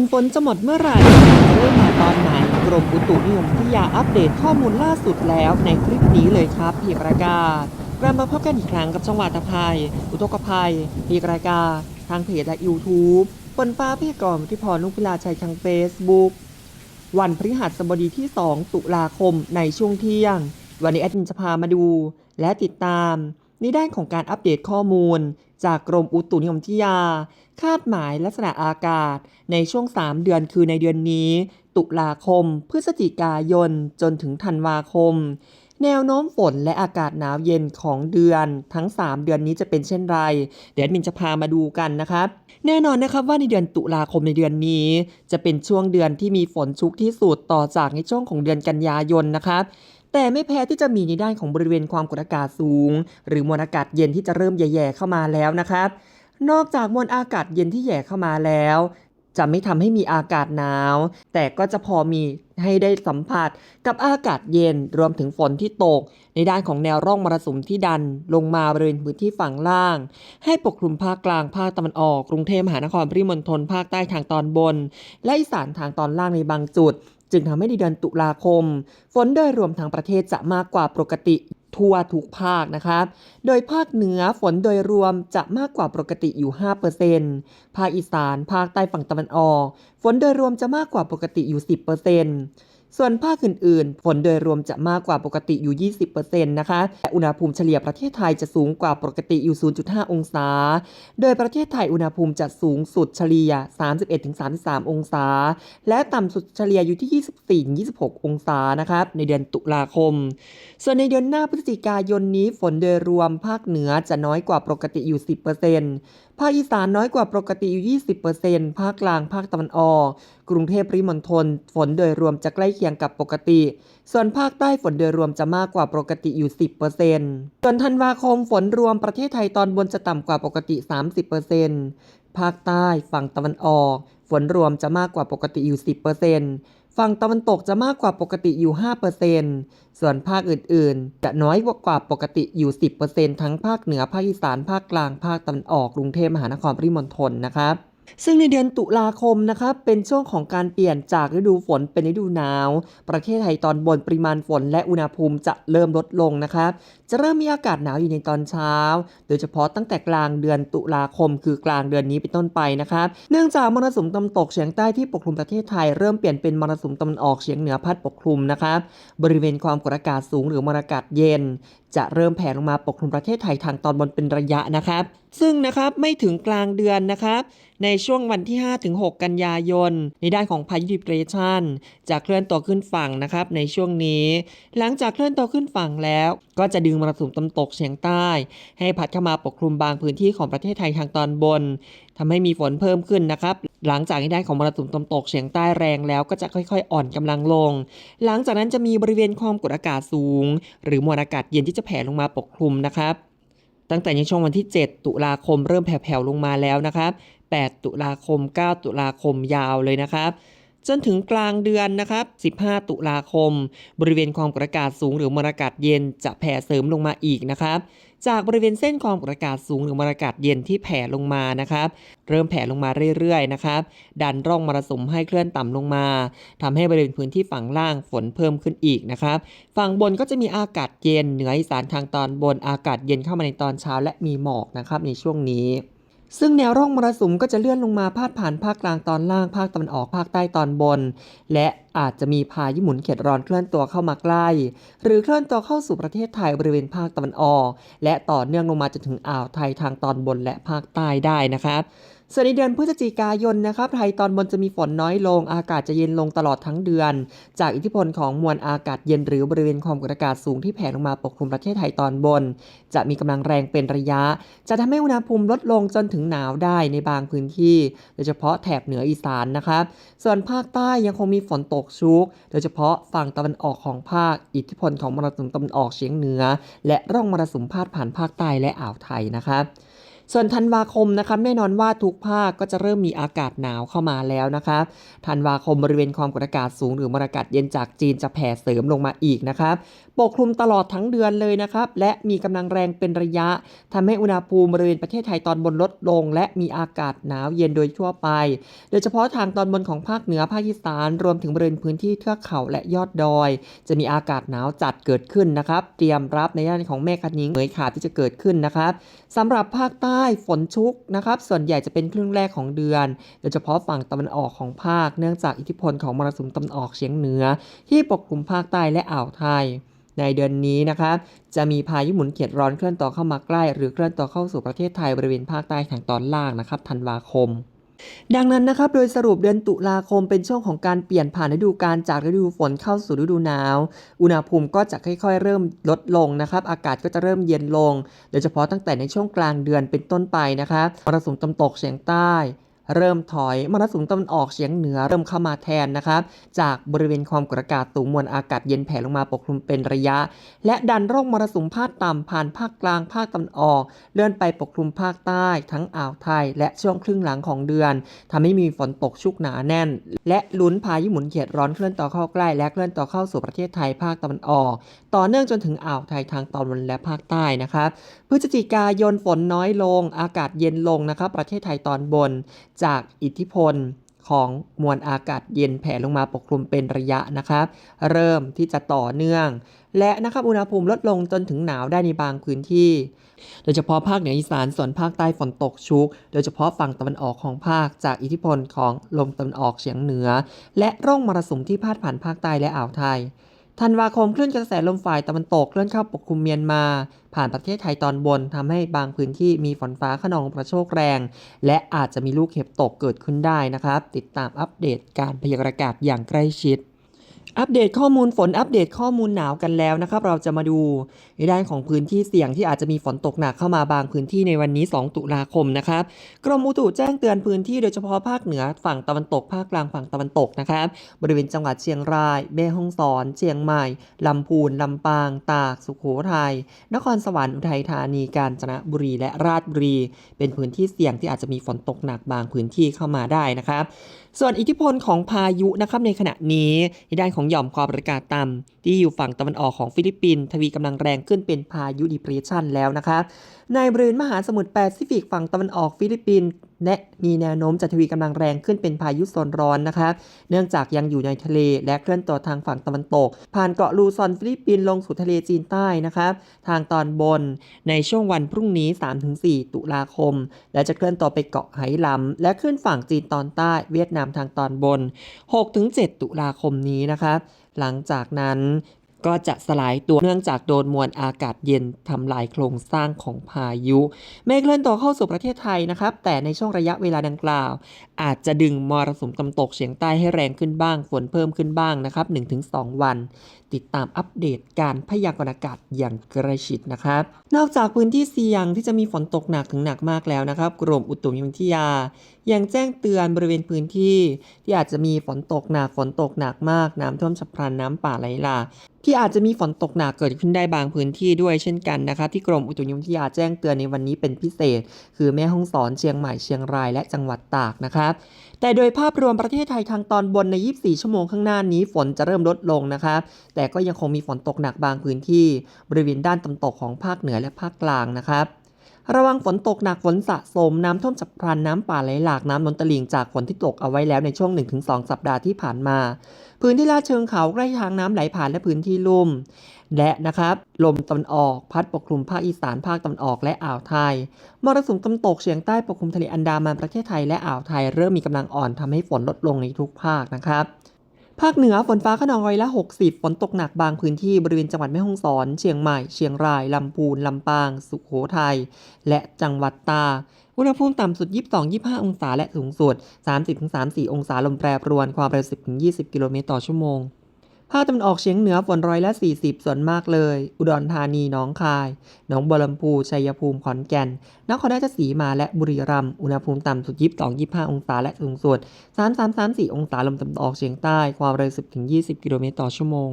นฝนจะหมดเมื่อไหร่จะเริ่มมาตอนไหนกรมอุตุนิยมวิทยาอัปเดตข้อมูลล่าสุดแล้วในคลิปนี้เลยครับพี่ประกาศกลับมาพบกันอีกครั้งกับช่องวาตภัย อุทกภัยพี่ประกาศทางเพจและ YouTube ฝนฟ้าพี่กรมที่พรนุกพิลาชัยทาง Facebook วันพฤหัสบดีที่ 2 ตุลาคมในช่วงเที่ยง วันนี้แอดมินจะพามาดู และติดตามในด้านของการอัปเดตข้อมูล จากกรมอุตุนิยมวิทยา คาดหมายลักษณะอากาศในช่วง 3 เดือนคือในเดือนนี้ ตุลาคม พฤศจิกายน จนถึงธันวาคม แนวโน้มฝนและอากาศหนาวเย็นของเดือนทั้ง 3 เดือนนี้จะเป็นเช่นไร เดี๋ยวมินจะพามาดูกันนะครับแน่นอนนะครับว่าในเดือนตุลาคมในเดือนนี้ จะเป็นช่วงเดือนที่มีฝนชุกที่สุดต่อจากในช่วงของเดือนกันยายนนะครับ แต่ไม่แพ้ที่จะมีในด้านของบริเวณความกดอากาศสูง หรือมวลอากาศเย็นที่จะเริ่มแย่ๆเข้ามาแล้วนะครับ นอกจากมวลอากาศเย็นที่แย่เข้ามาแล้ว จะไม่ทำให้มีอากาศหนาว แต่ก็จะพอมีให้ได้สัมผัสกับอากาศเย็นรวมถึงฝนที่ตก ในด้านของแนวร่องมรสุมที่ดันลงมาบริเวณพื้นที่ฝั่งล่าง ให้ปกคลุมภาคกลางภาคตะวันออก กรุงเทพมหานครปริมณฑลภาคใต้ทางตอนบน และอีสานทางตอนล่างในบางจุด จึงทำให้ในเดือนตุลาคม ฝนโดยรวมทางประเทศจะมากกว่าปกติทั่วทุกภาคนะครับ โดยภาคเหนือฝนโดยรวมจะมากกว่าปกติอยู่ 5%ภาคอีสาน ภาคใต้ฝั่งตะวันออก ฝนโดยรวมจะมากกว่าปกติอยู่ 10% ส่วนภาคอื่นๆ ฝนโดยรวมจะมากกว่าปกติอยู่ 20%นะคะและอุณหภูมิเฉลี่ยประเทศไทยจะสูงกว่าปกติอยู่ 0.5 องศา โดยประเทศไทยอุณหภูมิจะสูงสุดเฉลี่ย 31-33 องศา และต่ำสุดเฉลี่ยอยู่ที่ 24-26 องศานะครับในเดือนตุลาคม ส่วนในเดือนหน้าพฤศจิกายนนี้ฝนโดยรวมภาคเหนือจะน้อยกว่าปกติอยู่ 10% ภาคอีสานน้อยกว่าปกติอยู่ 20%ภาคกลาง ภาคตะวันออก กรุงเทพปริมณฑลฝนโดยรวมจะใกล้เคียงกับปกติ ส่วนภาคใต้ฝนโดยรวมจะมากกว่าปกติอยู่ 10%ส่วนธันวาคมฝนรวมประเทศไทยตอนบนจะต่ำกว่าปกติ 30%ภาคใต้ฝั่งตะวันออก ฝนรวมจะมากกว่าปกติอยู่ 10% ฝั่งตะวันตกจะมากกว่าปกติอยู่ 5%ส่วนภาคอื่นๆ จะน้อยกว่าปกติอยู่ 10%ทั้งภาคเหนือ ภาคอีสาน ภาคกลาง ภาคตะวันออกกรุงเทพมหานครปริมณฑลนะครับ ซึ่งในเดือนตุลาคมนะครับ เป็นช่วงของการเปลี่ยนจากฤดูฝนเป็นฤดูหนาว ประเทศไทยตอนบนปริมาณฝนและอุณหภูมิจะเริ่มลดลงนะครับ จะเริ่มมีอากาศหนาวอยู่ในตอนเช้า โดยเฉพาะตั้งแต่กลางเดือนตุลาคม คือกลางเดือนนี้เป็นต้นไปนะครับ เนื่องจากมรสุมตะวันตกเฉียงใต้ที่ปกคลุมประเทศไทยเริ่มเปลี่ยนเป็นมรสุมตะวันออกเฉียงเหนือพัดปกคลุมนะครับบริเวณความกดอากาศสูงหรือมวลอากาศเย็น จะเริ่มแผ่ลงมาปกคลุมประเทศไทยทางตอนบนเป็นระยะนะครับ ซึ่งนะครับไม่ถึงกลางเดือนนะครับ ในช่วงวันที่ 5-6 กันยายน ในด้านของพายุดิเปรชันจะเคลื่อนตัวขึ้นฝั่งนะครับในช่วงนี้ หลังจากเคลื่อนตัวขึ้นฝั่งแล้ว ก็จะดึงมรสุมตะวันตกเฉียงใต้ ให้พัดเข้ามาปกคลุมบางพื้นที่ของประเทศไทยทางตอนบนทำให้มีฝนเพิ่มขึ้นนะครับ หลังจากที่ได้ของมรสุมตะวันตกเฉียงใต้แรงแล้วก็จะค่อยๆ อ่อนกำลังลง หลังจากนั้นจะมีบริเวณความกดอากาศสูง หรือมวลอากาศเย็นที่จะแผ่ลงมาปกคลุมนะครับ ตั้งแต่ในช่วงวันที่ 7 ตุลาคมเริ่มแผ่วๆลงมาแล้วนะครับ 8 ตุลาคม 9 ตุลาคมยาวเลยนะครับ จนถึงกลางเดือนนะครับ 15 ตุลาคม บริเวณความกดอากาศสูงหรือมวลอากาศเย็นจะแผ่เสริมลงมาอีกนะครับจากบริเวณเส้นความกดอากาศสูงหรือมวลอากาศเย็นที่แผ่ลงมานะครับ เริ่มแผ่ลงมาเรื่อยๆนะครับ ดันร่องมรสุมให้เคลื่อนต่ำลงมาทำให้บริเวณพื้นที่ฝั่งล่างฝนเพิ่มขึ้นอีกนะครับ ฝั่งบนก็จะมีอากาศเย็นเหนืออีสานทางตอนบนอากาศเย็นเข้ามาในตอนเช้าและมีหมอกนะครับในช่วงนี้ ซึ่งแนวร่องมรสุมก็จะเลื่อนลงมาพาดผ่านภาคกลางตอนล่างภาคตะวันออกภาคใต้ตอนบน และ อาจจะมีพายุหมุนเขตร้อนเคลื่อนตัวเข้ามาใกล้ หรือเคลื่อนตัวเข้าสู่ประเทศไทยบริเวณภาคตะวันออก และต่อเนื่องลงมาจนถึงอ่าวไทยทางตอนบนและภาคใต้ได้นะครับส่วนในเดือนพฤศจิกายนนะครับไทยตอนบนจะมีฝนน้อยลง อากาศจะเย็นลงตลอดทั้งเดือน จากอิทธิพลของมวลอากาศเย็นหรือบริเวณความกดอากาศสูงที่แผ่ลงมาปกคลุมประเทศไทยตอนบน จะมีกำลังแรงเป็นระยะ จะทำให้อุณหภูมิลดลงจนถึงหนาวได้ในบางพื้นที่ โดยเฉพาะแถบเหนืออีสานนะครับ ส่วนภาคใต้ยังคงมีฝนตกชุก โดยเฉพาะฝั่งตะวันออกของภาค อิทธิพลของมรสุมตะวันออกเฉียงเหนือ และร่องมรสุมพาดผ่านภาคใต้และอ่าวไทยนะครับ ส่วนธันวาคมนะครับแน่นอนว่าทุกภาคก็จะเริ่มมีอากาศหนาวเข้ามาแล้วนะครับธันวาคมบริเวณความกดอากาศสูงหรือมวลอากาศเย็นจากจีนจะแผ่เสริมลงมาอีกนะครับปกคลุมตลอดทั้งเดือนเลยนะครับและมีกำลังแรงเป็นระยะทำให้อุณหภูมิบริเวณประเทศไทยตอนบนลดลง และมีอากาศหนาวเย็นโดยทั่วไป โดยเฉพาะทางตอนบนของภาคเหนือภาคอีสานรวมถึงบริเวณพื้นที่เทือกเขาและยอดดอย จะมีอากาศหนาวจัดเกิดขึ้นนะครับ เตรียมรับในด้านของแม่คันิ้งเหมยขาบที่จะเกิดขึ้นนะครับสำหรับภาคใต้ฝนชุกนะครับส่วนใหญ่จะเป็นครึ่งแรกของเดือน โดยเฉพาะฝั่งตะวันออกของภาค เนื่องจากอิทธิพลของมรสุมตะวันออกเฉียงเหนือ ที่ปกคลุมภาคใต้และอ่าวไทย ในเดือนนี้นะครับจะมีพายุหมุนเขียดร้อนเคลื่อนต่อเข้ามาใกล้ หรือเคลื่อนต่อเข้าสู่ประเทศไทยบริเวณภาคใต้ทางตอนล่างนะครับธันวาคม ดังนั้นนะครับ โดยสรุปเดือนตุลาคมเป็นช่วงของการเปลี่ยนผ่านฤดูกาลจากฤดูฝนเข้าสู่ฤดูหนาว อุณหภูมิก็จะค่อยๆ เริ่มลดลงนะครับ อากาศก็จะเริ่มเย็นลง โดยเฉพาะตั้งแต่ในช่วงกลางเดือนเป็นต้นไปนะครับมรสุมตะวันตกเฉียงใต้ เริ่มถอยมรสุมตะวันออกเฉียงเหนือเริ่มเข้ามาแทนนะครับ จากบริเวณความกดอากาศสูงมวลอากาศเย็นแผ่ลงมาปกคลุมเป็นระยะ และดันร่องมรสุมพาดต่ำผ่านภาคกลางภาคตะวันออก เลื่อนไปปกคลุมภาคใต้ ทั้งอ่าวไทย และช่วงครึ่งหลังของเดือนทำให้มีฝนตกชุกหนาแน่น และลุ้นพายุหมุนเขตร้อนเคลื่อนต่อเข้าใกล้และเคลื่อนต่อเข้าสู่ประเทศไทยภาคตะวันออก ต่อเนื่องจนถึงอ่าวไทยทางตอนบนและภาคใต้นะครับพฤศจิกายนฝนน้อยลง อากาศเย็นลงนะครับประเทศไทยตอนบนจากอิทธิพลของมวลอากาศเย็นแผ่ลงมาปกคลุมเป็นระยะนะครับ เริ่มที่จะต่อเนื่อง และนะครับอุณหภูมิลดลงจนถึงหนาวได้ในบางพื้นที่ โดยเฉพาะภาคเหนืออีสานส่วนภาคใต้ฝนตกชุก โดยเฉพาะฝั่งตะวันออกของภาคจากอิทธิพลของลมตะวันออกเฉียงเหนือ และร่องมรสุมที่พาดผ่านภาคใต้และอ่าวไทยธันวาคมคลื่นกระแสลมฝ่ายตะวันตกเคลื่อนเข้าปกคลุมเมียนมา ผ่านประเทศไทยตอนบนทำให้บางพื้นที่มีฝนฟ้าขนองกระโชกแรง และอาจจะมีลูกเห็บตกเกิดขึ้นได้นะครับ ติดตามอัปเดตการพยากรณ์อากาศอย่างใกล้ชิด อัปเดตข้อมูลฝนอัปเดตข้อมูลหนาวกันแล้วนะครับ เราจะมาดูในด้านของพื้นที่เสี่ยงที่อาจจะมีฝนตกหนักเข้ามาบางพื้นที่ในวันนี้ 2 ตุลาคมนะครับ กรมอุตุแจ้งเตือนพื้นที่โดยเฉพาะภาคเหนือฝั่งตะวันตก ภาคกลางฝั่งตะวันตกนะครับ บริเวณจังหวัดเชียงรายแม่ฮ่องสอน เชียงใหม่ ลำพูน ลำปาง ตาก สุโขทัย นครสวรรค์ อุทัยธานี กาญจนบุรี และราชบุรี เป็นพื้นที่เสี่ยงที่อาจจะมีฝนตกหนักบางพื้นที่เข้ามาได้นะครับ ส่วนอิทธิพลของพายุนะครับในขณะนี้ในด้านของหย่อมความกดอากาศต่ำที่อยู่ฝั่งตะวันออกของฟิลิปปินส์ทวีกำลังแรงขึ้นเป็นพายุดิเพรสชันแล้วนะครับในบริเวณมหาสมุทรแปซิฟิกฝั่งตะวันออกฟิลิปปินส์ และมีแนวโน้มจะทวีกำลังแรงขึ้นเป็นพายุโซนร้อนนะครับเนื่องจากยังอยู่ในทะเลและเคลื่อนตัวทางฝั่งตะวันตก ผ่านเกาะลูซอนฟิลิปปินส์ลงสู่ทะเลจีนใต้นะครับทางตอนบนในช่วงวันพรุ่งนี้ 3-4 ตุลาคม และจะเคลื่อนตัวไปเกาะไหหลำและขึ้นฝั่งจีนตอนใต้เวียดนามทางตอนบน 6-7 ตุลาคมนี้นะครับหลังจากนั้น ก็จะสลายตัวเนื่องจากโดนมวลอากาศเย็นทำลายโครงสร้างของพายุไม่เคลื่อนตัวเข้าสู่ประเทศไทยนะครับ แต่ในช่วงระยะเวลาดังกล่าว อาจจะดึงมรสุมตะวันตกเฉียงใต้ให้แรงขึ้นบ้าง ฝนเพิ่มขึ้นบ้างนะครับ 1-2 วัน ติดตามอัปเดตการพยากรณ์อากาศอย่างกล้ชิดนะครับ นอกจากพื้นที่เสี่ยงที่จะมีฝนตกหนักถึงหนักมากแล้วนะครับ กรมอุตุนิยมวิทยา ยังแจ้งเตือนบริเวณพื้นที่ ที่อาจจะมีฝนตกหนักฝนตกหนักมาก น้ำท่วมฉับพลันน้ำป่าไหลหลาก ที่อาจจะมีฝนตกหนักเกิดขึ้นได้บางพื้นที่ด้วยเช่นกันนะครับ ที่กรมอุตุนิยมวิทยาแจ้งเตือนในวันนี้เป็นพิเศษ คือแม่ฮ่องสอนเชียงใหม่เชียงรายและจังหวัดตากนะครับแต่โดยภาพรวมประเทศไทยทางตอนบนใน 24 ชั่วโมงข้างหน้านี้ฝนจะเริ่มลดลงนะครับ แต่ก็ยังคงมีฝนตกหนักบางพื้นที่ บริเวณด้านตะวันตกของภาคเหนือและภาคกลางนะครับ ระวังฝนตกหนักฝนสะสมน้ำท่วมฉับพลันน้ำป่าไหลหลากน้ำล้นตลิ่งจากฝนที่ตกเอาไว้แล้วในช่วง 1-2 สัปดาห์ที่ผ่านมา พื้นที่ลาดเชิงเขาใกล้ทางน้ำไหลผ่านและพื้นที่ลุ่ม และนะครับลมตะวันออกพัดปกคลุมภาคอีสานภาคตะวันออกและอ่าวไทยมรสุมตะวันตกเฉียงใต้ปกคลุมทะเลอันดามันประเทศไทยและอ่าวไทย เริ่มมีกำลังอ่อนทำให้ฝนลดลงในทุกภาคนะครับ ภาคเหนือฝนฟ้าขนองร้อยละ 60 ฝนตกหนักบางพื้นที่บริเวณจังหวัดแม่ฮ่องสอน เชียงใหม่ เชียงราย ลำพูน ลำปาง สุโขทัย และจังหวัดตากอุณหภูมิต่ำสุด 22-25 องศาและสูงสุด 30-34 องศาลมแปรปรวนความเร็ว 10-20 กิโลเมตรต่อชั่วโมง ภาคตะวันออกเฉียงเหนือฝนร้อยละ 40 ส่วนมากเลย อุดรธานีหน้องคายหนองบัวลำพูชัยภูมิขอนแก่นนครราชสีมาและบุรีรัมย์อุณหภูมิต่ำสุด 22-25 องศาและสูงสุด 33-34 องศาลมตะวันออกเฉียงใต้ความเร็ว 10-20 กิโลเมตรต่อชั่วโมง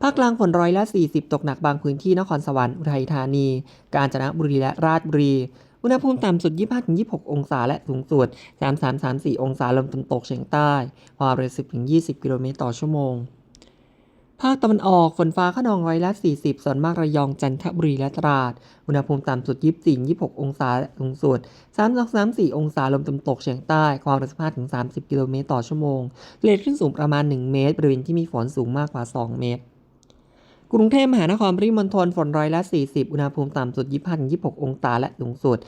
ภาคกลางฝนร้อยละ 40 ตกหนักบางพื้นที่นครสวรรค์อุทัยธานี กาญจนบุรีและราชบุรี อุณหภูมิต่ำสุด 25-26 องศาและสูงสุด 33-34 องศาลมตะวันตกเฉียงใต้ความเร็ว 10-20 กิโลเมตรต่อชั่วโมง ภาคตะวันออกฝนฟ้าขนองร้อยละ 40 ส่วนมากระยองจันทบุรีและตราด อุณหภูมิต่ำสุด 24-26 องศาสูงสุด 32-34 องศาลมตะวันตกเฉียงใต้ ความเร็ว15-30 กิโลเมตรต่อชั่วโมงเลนคลื่นสูงประมาณ 1 เมตร บริเวณที่มีฝนสูงมากกว่า 2 เมตร กรุงเทพมหานครปริมณฑลฝนร้อยละ 40 อุณหภูมิต่ำสุด 25-26 องศาและสูงสุด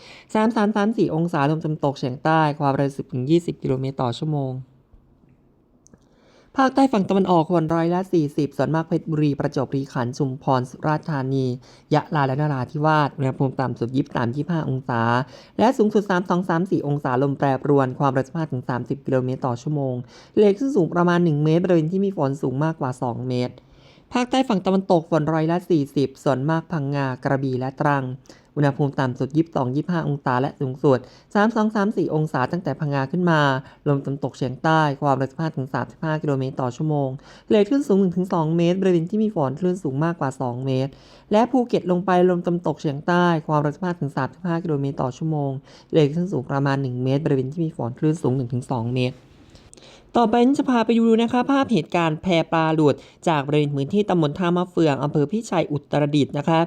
33-34 องศาลมตะวันตกเฉียงใต้ ความเร็ว10-20 กิโลเมตรต่อชั่วโมง ภาคใต้ฝั่งตะวันออกฝนร้อยละ 40 ส่วนมากเพชรบุรี ประจวบคีรีขันธ์ชุมพรสุราษฎร์ธานี ยะลาและนราธิวาสอุณหภูมิต่ำสุด 23-25 องศา และสูงสุด 32-34 องศา ลมแปรปรวน ความเร็ว15-30 กิโลเมตรต่อชั่วโมงเลนคลื่นสูงประมาณ 1 เมตร บริเวณที่มีฝนสูงมากกว่า 2 เมตร ภาคใต้ฝั่งตะวันตกฝนร้อยละ 40 ส่วนมากพังงากระบี่และตรัง อุณหภูมิต่ำสุด 22-25 องศาและสูงสุด 32-34 องศาตั้งแต่พังงาขึ้นมา ลมตะวันตกเฉียงใต้ความเร็ว15-35 กิโลเมตรต่อชั่วโมงเลนคลื่นสูง 1-2 เมตร บริเวณที่มีฝนคลื่นสูงมากกว่า 2 เมตร และภูเก็ตลงไปลมตะวันตกเฉียงใต้ความเร็ว15-35 กิโลเมตรต่อชั่วโมงเลนคลื่นสูงประมาณ 1 เมตร บริเวณที่มีฝนคลื่นสูง 1-2 เมตร ต่อไปจะพาไปดูนะคะ ภาพเหตุการณ์แพปลาหลุด จากบริเวณพื้นที่ตำบลท่ามะเฟืองอำเภอพิชัยอุตรดิตถ์นะคะ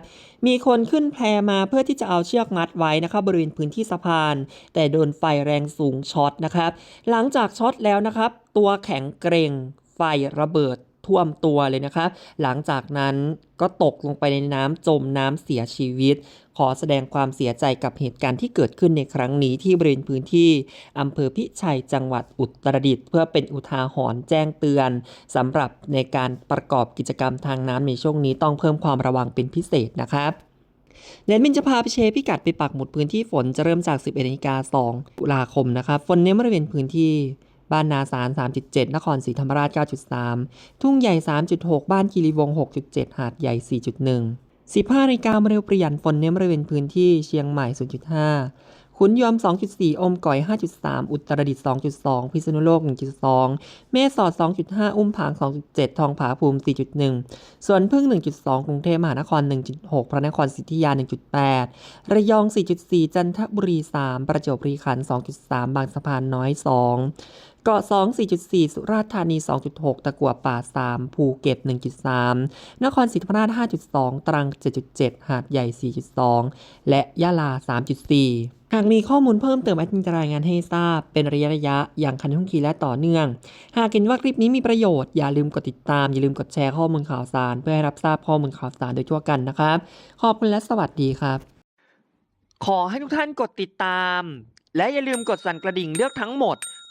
มีคนขึ้นแพมาเพื่อที่จะเอาเชือกมัดไว้นะคะ บริเวณพื้นที่สะพาน แต่โดนไฟแรงสูงช็อตนะครับ หลังจากช็อตแล้วนะครับ ตัวแข็งเกรงไฟระเบิดท่วมตัวเลยนะคะ หลังจากนั้นก็ตกลงไปในน้ำจมน้ำเสียชีวิต ขอแสดงความเสียใจกับเหตุการณ์ที่เกิดขึ้นในครั้งนี้ที่บริเวณพื้นที่อำเภอพิชัยจังหวัดอุตรดิตถ์เพื่อเป็นอุทาหรณ์แจ้งเตือนสำหรับในการประกอบกิจกรรมทางน้ำในช่วงนี้ต้องเพิ่มความระวังเป็นพิเศษนะครับเดนมินจะพาไปเชพิกัดไปปักหมุดพื้นที่ฝนจะเริ่มจาก 11นาฬิกา2ตุลาคมนะครับฝนเน้นบริเวณพื้นที่บ้านนาสาร 3.7 นครศรีธรรมราช 9.3 ทุ่งใหญ่ 3.6 บ้านคีรีวง 6.7 หาดใหญ่ 4.1 15นาฬิกาเร็วเปลี่ยนฝนเน้นบริเวณพื้นที่เชียงใหม่ 0.5 ขุนยอม 2.4 อมก่อย 5.3 อุตรดิตถ์ 2.2 พิษณุโลก 1.2แม่สอด 2.5 อุ้มผาง 2.7 ทองผาภูมิ 4.1ส่วนพึ่ง 1.2 กรุงเทพมหานคร 1.6 พระนครศรีอยุธยา 1.8 ระยอง 4.4 จันทบุรี 3 ประจวบคีรีขันธ์ 2.3 บางสะพานน้อย 2 เกาะ 2 4.4 สุราษฎร์ธานี 2.6 ตะกัวป่า 3 ภูเก็ต 1.3 นครศรีธรรมราช 5.2 ตรัง 7.7 หาดใหญ่ 4.2 และยะลา 3.4หากมีข้อมูลเพิ่มเติมแอดมินจะรายงานให้ทราบ เป็นระยะระยะอย่างคันท่องคีและต่อเนื่อง หากเห็นว่าคลิปนี้มีประโยชน์อย่าลืมกดติดตาม อย่าลืมกดแชร์ข้อมูลข่าวสาร เพื่อให้รับทราบข้อมูลข่าวสารโดยทั่วกันนะครับ ขอบคุณและสวัสดีครับ ขอให้ทุกท่านกดติดตาม และอย่าลืมกดสั่นกระดิ่งเลือกทั้งหมด